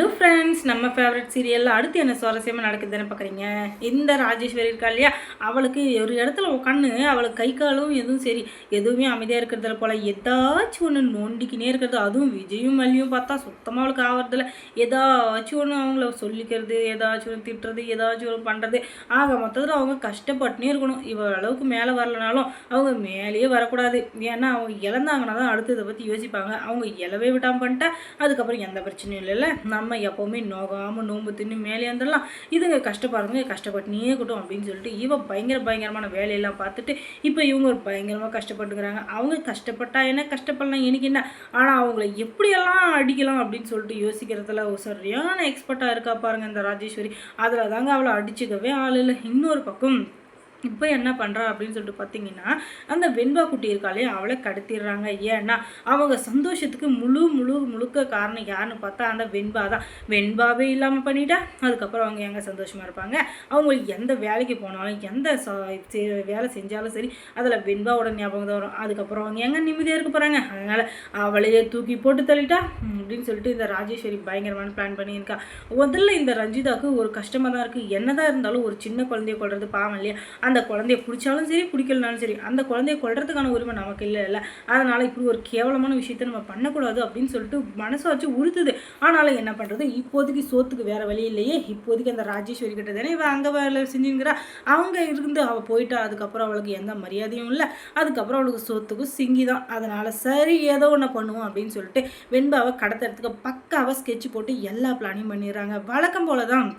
లు ஃப்ரெண்ட்ஸ் நம்ம ஃபேவரட் சீரியலில் அடுத்து என்ன சுவாரஸ்யமாக நடக்குதுன்னு பார்க்குறீங்க இந்த ராஜேஸ்வரி இருக்கா இல்லையா? அவளுக்கு ஒரு இடத்துல உட்காந்து அவளுக்கு கை காலும் எதுவும் சரி எதுவுமே அமைதியாக இருக்கிறதுல போல். ஏதாச்சும் ஒன்று நோண்டிக்கினே இருக்கிறது. அதுவும் விஜயும் மல்லியும் பார்த்தா சுத்தமாக அவளுக்கு ஆகிறதில்ல ஏதாச்சும் ஒன்று அவங்கள சொல்லிக்கிறது ஏதாச்சும் ஒன்று திட்டுறது ஏதாச்சும் ஒன்று பண்ணுறது ஆக மொத்தத்தில் அவங்க கஷ்டப்பட்டுனே இருக்கணும். இவள் அளவுக்கு மேலே வரலனாலும் அவங்க மேலேயே வரக்கூடாது. ஏன்னா அவங்க இழந்தாங்கன்னா தான் அடுத்து இதை பற்றி யோசிப்பாங்க. அவங்க இழவே விட்டாமல் பண்ணிட்டா அதுக்கப்புறம் எந்த பிரச்சனையும் இல்லைல்ல. நம்ம எப்போவுமே நோகாமல் நோம்பு தின்னு மேலே வந்துடலாம் இதுங்க கஷ்டப்படுறவங்க கஷ்டப்பட்டுனே இருக்கட்டும் அப்படின்னு சொல்லிட்டு இவ பயங்கர பயங்கரமான வேலையெல்லாம் பார்த்துட்டு இப்போ இவங்க ஒரு பயங்கரமாக கஷ்டப்பட்டுக்கிறாங்க. அவங்க கஷ்டப்பட்டா என்ன? கஷ்டப்படலாம் எனக்கு என்ன? ஆனால் அவங்கள எப்படியெல்லாம் அடிக்கலாம் அப்படின்னு சொல்லிட்டு யோசிக்கிறதுல ஒரு சரியான எக்ஸ்பர்ட்டாக இருக்கா பாருங்க இந்த ராஜேஸ்வரி. அதில் தாங்க அவளை அடிச்சுக்கவே ஆள் இல்லை. இன்னொரு பக்கம் இப்போ என்ன பண்ணுறா அப்படின்னு சொல்லிட்டு பார்த்தீங்கன்னா அந்த வெண்பா குட்டி இருக்காளே அவளை கடத்திடுறாங்க. ஏன்னா அவங்க சந்தோஷத்துக்கு முழு முழு முழுக்க காரணம் யாருன்னு பார்த்தா அந்த வெண்பா தான். வெண்பாவே இல்லாமல் பண்ணிட்டா அதுக்கப்புறம் அவங்க எங்கே சந்தோஷமாக இருப்பாங்க? அவங்களுக்கு எந்த வேலைக்கு போனாலும் எந்த வேலை செஞ்சாலும் சரி அதில் வெண்பாவோட ஞாபகம் தான் வரும். அதுக்கப்புறம் அவங்க எங்கே நிம்மதியாக இருக்க போகிறாங்க அதனால் அவளையே தூக்கி போட்டு தள்ளிட்டா அப்படின்னு சொல்லிட்டு இந்த ராஜேஸ்வரி பயங்கரமான பிளான் பண்ணியிருக்கா. முதல்ல இந்த ரஞ்சிதாவுக்கு ஒரு கஷ்டமாக தான் இருக்குது என்னதான் இருந்தாலும் ஒரு சின்ன குழந்தைய கொள்றது பாவம் இல்லையா? அந்த குழந்தைய பிடிச்சாலும் சரி பிடிக்கலனாலும் சரி அந்த குழந்தைய கொள்றதுக்கான உரிமை நமக்கு இல்லை இல்லை. அதனால் இப்படி ஒரு கேவலமான விஷயத்த நம்ம பண்ணக்கூடாது அப்படின்னு சொல்லிட்டு மனசை வச்சு உறுத்துது. ஆனாலும் என்ன பண்ணுறது இப்போதைக்கு சோத்துக்கு வேறு வழி இல்லையே. இப்போதைக்கு அந்த ராஜேஸ்வரி கிட்ட தானே இவள் அங்கே வேலை செஞ்சுங்கிறா அவங்க இருந்து அவள் போயிட்டா அதுக்கப்புறம் அவளுக்கு எந்த மரியாதையும் இல்லை. அதுக்கப்புறம் அவளுக்கு சொத்துக்கும் சிங்கி தான். அதனால் சரி ஏதோ ஒன்று பண்ணுவோம் அப்படின்னு சொல்லிட்டு வெண்பாவை கடத்துறதுக்கு பக்காவாக ஸ்கெட்ச் போட்டு எல்லா பிளானையும் பண்ணிடுறாங்க. வழக்கம் போல தான்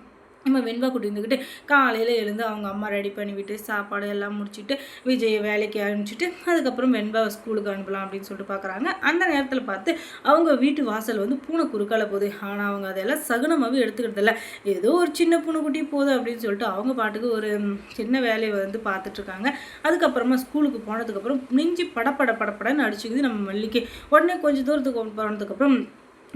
நம்ம வெண்பா குட்டி இருந்துக்கிட்டு காலையில் எழுந்து அவங்க அம்மா ரெடி பண்ணிவிட்டு சாப்பாடு எல்லாம் முடிச்சுட்டு விஜயை வேலைக்கு அனுப்பிச்சிட்டு அதுக்கப்புறம் வெண்பாவை ஸ்கூலுக்கு அனுப்பலாம் அப்படின்னு சொல்லிட்டு பார்க்குறாங்க அந்த நேரத்தில் பார்த்து அவங்க வீட்டு வாசல் வந்து பூனை குறுக்கால போகுது. ஆனால் அவங்க அதெல்லாம் சகுனமாகவே எடுத்துக்கிறதில்ல ஏதோ ஒரு சின்ன பூனைக்குட்டி போதும் அப்படின்னு சொல்லிட்டு அவங்க பாட்டுக்கு ஒரு சின்ன வேலையை வந்து பார்த்துட்ருக்காங்க அதுக்கப்புறமா ஸ்கூலுக்கு போனதுக்கப்புறம் நெஞ்சு படப்பட படப்படன்னு அடிச்சுக்குது நம்ம மல்லிக்கு உடனே கொஞ்சம் தூரத்துக்கு போனதுக்கப்புறம்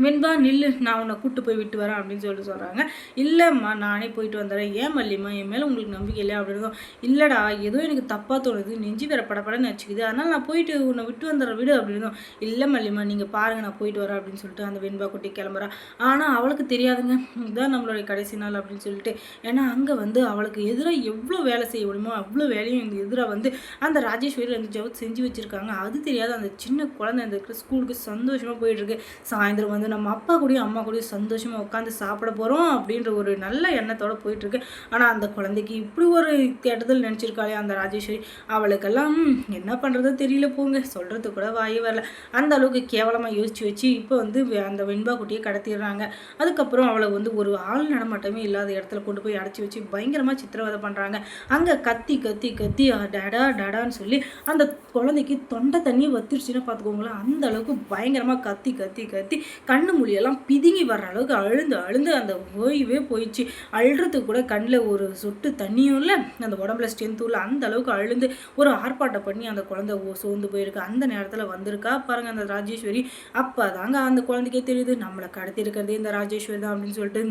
வெண்பா நில்லு நான் உன்னை கூட்டு போய் விட்டு வரேன் அப்படின்னு சொல்லிட்டு சொல்கிறாங்க இல்லைம்மா நானே போயிட்டு வந்துடுறேன். ஏன் மல்லிம்மா என் மேலே உங்களுக்கு நம்பிக்கை இல்லையா? அப்படின்னு இல்லைடா ஏதோ எனக்கு தப்பாக தோணுது. நெஞ்சு வேற படப்படன்னு வச்சுக்குது அதனால் நான் போயிட்டு உன்னை விட்டு வந்துடுற விடு அப்படின்னு இல்லை மல்லிம்மா நீங்கள் பாருங்கள் நான் போயிட்டு வரேன் அப்படின்னு சொல்லிட்டு அந்த வெண்பா குட்டி கிளம்புறா. ஆனால் அவளுக்கு தெரியாதுங்க. இதுதான் நம்மளுடைய கடைசி நாள் அப்படின்னு சொல்லிட்டு. ஏன்னா அங்கே வந்து அவளுக்கு எதிராக எவ்வளோ வேலை செய்ய முடியுமோ அவ்வளோ வேலையும் எங்கள் எதிராக வந்து அந்த ராஜேஸ்வரி அந்த ஜவுத் செஞ்சு வச்சுருக்காங்க. அது தெரியாத அந்த சின்ன குழந்தை அந்த ஸ்கூலுக்கு சந்தோஷமாக போயிட்டுருக்கு சாயந்தரம் வந்து வந்து நம்ம அப்பா கூடயும் அம்மா கூடயும் சந்தோஷமாக உட்காந்து சாப்பிட போகிறோம் அப்படின்ற ஒரு நல்ல எண்ணத்தோடு போயிட்டுருக்கு. ஆனால் அந்த குழந்தைக்கு இப்படி ஒரு கெட்டதில் நினச்சிருக்காளே அந்த ராஜேஸ்வரி. அவளுக்கெல்லாம் என்ன பண்ணுறதோ தெரியல போங்க. சொல்கிறது கூட வாய் வரல. அந்த அளவுக்கு கேவலமாக யோசிச்சு வச்சு இப்போ வந்து அந்த வெண்பா குட்டியை கடத்திடுறாங்க. அதுக்கப்புறம் அவளை வந்து ஒரு ஆள் நடமாட்டமே இல்லாத இடத்துல கொண்டு போய் அடைச்சி வச்சு பயங்கரமாக சித்திரவதை பண்ணுறாங்க அங்கே கத்தி கத்தி கத்தி டடா டடான்னு சொல்லி அந்த குழந்தைக்கு தொண்டை தண்ணியை வத்திருச்சுன்னு பார்த்துக்கோங்களேன் அந்த அளவுக்கு பயங்கரமாக கத்தி கத்தி கத்தி கண்ணு மொழியெல்லாம் பிதுங்கி வர்ற அளவுக்கு அழுந்து அழுந்து அந்த ஓய்வே போயிடுச்சு. அழுறதுக்கு கூட கண்ணில் ஒரு சொட்டு தண்ணியும் இல்லை அந்த உடம்புல ஸ்ட்ரென்த்தும் இல்லை அந்த அளவுக்கு அழுந்து ஒரு ஆர்ப்பாட்டம் பண்ணி அந்த குழந்தை சோர்ந்து போயிருக்கு. அந்த நேரத்தில் வந்திருக்கா பாருங்க அந்த ராஜேஸ்வரி. அப்போ தாங்க அந்த குழந்தைக்கே தெரியுது நம்மளை கடத்தி இருக்கிறதே இந்த ராஜேஸ்வரி தான் அப்படின்னு சொல்லிட்டு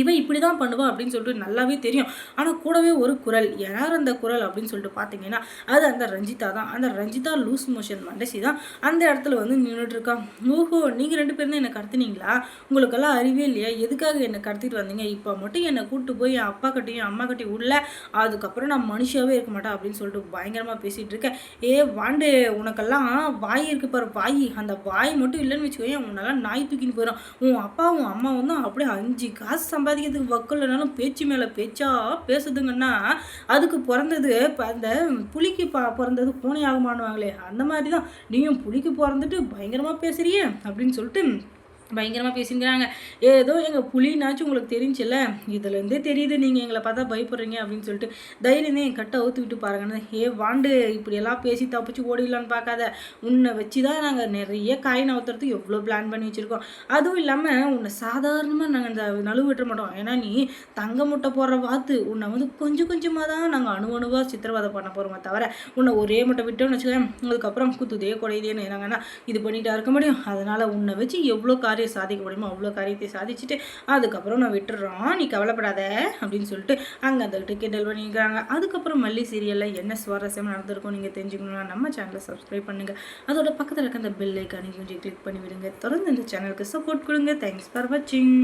இவன் இப்படி தான் பண்ணுவா அப்படின்னு சொல்லிட்டு நல்லாவே தெரியும். ஆனால் கூடவே ஒரு குரல் யார் அந்த குரல்? அப்படின்னு சொல்லிட்டு பார்த்தீங்கன்னா அது அந்த ரஞ்சிதா தான். அந்த ரஞ்சிதா லூஸ் மோஷன் மண்டசி தான். அந்த இடத்துல வந்து நின்றுட்டுருக்கான் ஓஹோ நீங்கள் ரெண்டு பேரும் என்னை கடத்தினீங்களா? உங்களுக்கெல்லாம் அறிவே இல்லையா? எதுக்காக என்னை கடத்திட்டு வந்தீங்க? இப்போ மட்டும் என்னை கூப்பிட்டு போய் என் அப்பா கட்டியும் அம்மா கட்டியும் உள்ள. அதுக்கப்புறம் நான் மனுஷாவே இருக்க மாட்டேன் அப்படின்னு சொல்லிட்டு பயங்கரமாக பேசிகிட்டு இருக்கேன். ஏ வாண்டு உனக்கெல்லாம் வாய் இருக்கு பாரு வாய். அந்த வாய் மட்டும் இல்லைன்னு வச்சுக்கோங்க உன்னெல்லாம் நாய் தூக்கின்னு போயிடும். உன் அப்பா உன் அம்மா வந்து அப்படியே அஞ்சு காசு சம்பாதிக்கிறதுக்கு வக்கலனாலும் பேச்சு மேலே பேச்சா பேசுதுங்கன்னா அதுக்கு பிறந்தது இப்போ அந்த புளிக்கு பா பிறந்தது பூனை ஆகுமானுவாங்களே அந்த மாதிரி தான் நீயும் புளிக்கு பிறந்துட்டு பயங்கரமாக பேசுறியே அப்படின்னு சொல்லிட்டு பயங்கரமாக பேசிங்கிறாங்க ஏதோ எங்கள் புலினாச்சும் உங்களுக்கு தெரிஞ்சில்ல இதுலேருந்தே தெரியுது நீங்கள் எங்களை பார்த்தா பயப்படுறீங்க அப்படின்னு சொல்லிட்டு தைரியந்தே என் கட்டை அவுத்து விட்டு பாருங்கன்னு ஏ வாண்டு இப்படியெல்லாம் பேசி தப்பிச்சு ஓடிடலான்னு பார்க்காத. உன்னை வச்சு தான் நாங்கள் நிறைய காய் நவுத்துறதுக்கு எவ்வளோ பிளான் பண்ணி வச்சுருக்கோம். அதுவும் இல்லாமல் உன்னை சாதாரணமாக நாங்கள் இந்த நழுவு விட்டுற மாட்டோம். ஏன்னா நீ தங்க முட்டை போடுற வாத்து. உன்னை வந்து கொஞ்சம் கொஞ்சமாக தான் நாங்கள் அணு அணுவாக சித்திரவதை பண்ண போகிறோமே தவிர உன்னை ஒரே முட்டை விட்டோம்னு வச்சுக்கோங்க அதுக்கப்புறம் குத்துதே குறையுதேன்னு நாங்கன்னா இது பண்ணிட்டா இருக்க முடியும். அதனால் உன்னை வச்சு எவ்வளோ காரியம் காரியம் சாதிக்க முடியுமோ அவ்வளோ காரியத்தை சாதிச்சுட்டு அதுக்கப்புறம் நான் விட்டுடுறோம் நீ கவலைப்படாத அப்படின்னு சொல்லிட்டு அங்கே அந்த கிண்டல் பண்ணிக்கிறாங்க. அதுக்கப்புறம் மல்லி சீரியலில் என்ன சுவாரஸ்யம் நடந்திருக்கும் நீங்கள் தெரிஞ்சுக்கணும்னா நம்ம சேனலை சப்ஸ்கிரைப் பண்ணுங்கள் அதோட பக்கத்தில் இருக்க அந்த பெல் ஐக்கானை கொஞ்சம் கிளிக் பண்ணி விடுங்க தொடர்ந்து இந்த சேனலுக்கு சப்போர்ட் கொடுங்க. தேங்க்ஸ் ஃபார் வாட்சிங்